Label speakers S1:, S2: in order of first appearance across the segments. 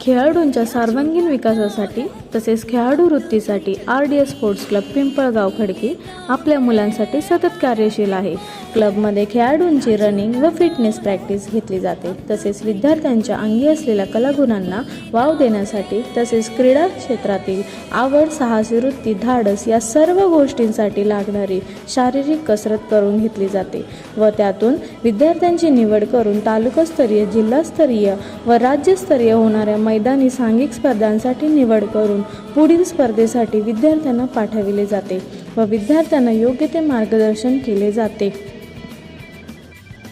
S1: खेळाडूंच्या सर्वांगीण विकासासाठी तसेच खेळाडू वृत्तीसाठी R D S sports club Pimpalgaon Khadki आपल्या मुलांसाठी सतत कार्यशील आहे. क्लबमध्ये खेळाडूंची रनिंग व फिटनेस प्रॅक्टिस घेतली जाते. तसेच विद्यार्थ्यांच्या अंगी असलेल्या कलागुणांना वाव देण्यासाठी तसेच क्रीडा क्षेत्रातील आवड साहसी वृत्ती धाडस या सर्व गोष्टींसाठी लागणारी शारीरिक कसरत करून घेतली जाते व त्यातून विद्यार्थ्यांची निवड करून तालुकास्तरीय जिल्हास्तरीय व राज्यस्तरीय होणाऱ्या मैदानी सांघिक स्पर्धांसाठी निवड करून पुढील स्पर्धेसाठी विद्यार्थ्यांना पाठविले जाते व विद्यार्थ्यांना योग्य ते मार्गदर्शन केले जाते.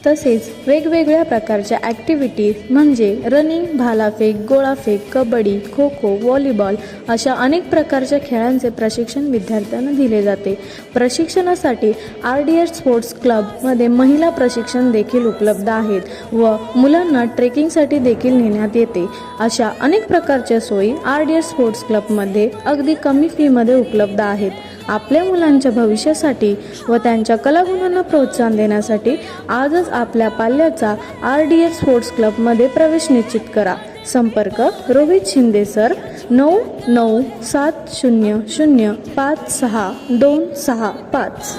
S1: तसेच वेगवेगळ्या प्रकारच्या ॲक्टिव्हिटीज म्हणजे रनिंग भालाफेक गोळाफेक कबड्डी खो खो व्हॉलीबॉल अशा अनेक प्रकारच्या खेळांचे प्रशिक्षण विद्यार्थ्यांना दिले जाते. प्रशिक्षणासाठी आर डी एस स्पोर्ट्स क्लबमध्ये महिला प्रशिक्षण देखील उपलब्ध आहेत व मुलांना ट्रेकिंगसाठी देखील नेण्यात येते. अशा अनेक प्रकारच्या सोयी आर डी एस स्पोर्ट्स क्लबमध्ये अगदी कमी फीमध्ये उपलब्ध आहेत. आपल्या मुलांच्या भविष्यासाठी व त्यांच्या कलागुणांना प्रोत्साहन देण्यासाठी आजच आपल्या पाल्याचा आर डी एस स्पोर्ट्स क्लबमध्ये प्रवेश निश्चित करा. संपर्क रोहित शिंदे सर नऊ नऊ सात शून्य शून्य पाच सहा दोन सहा पाच.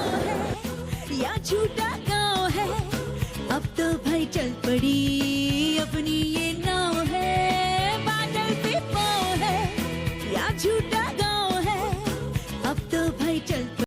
S2: या है अब तो भाई चल पड़ी अपनी ये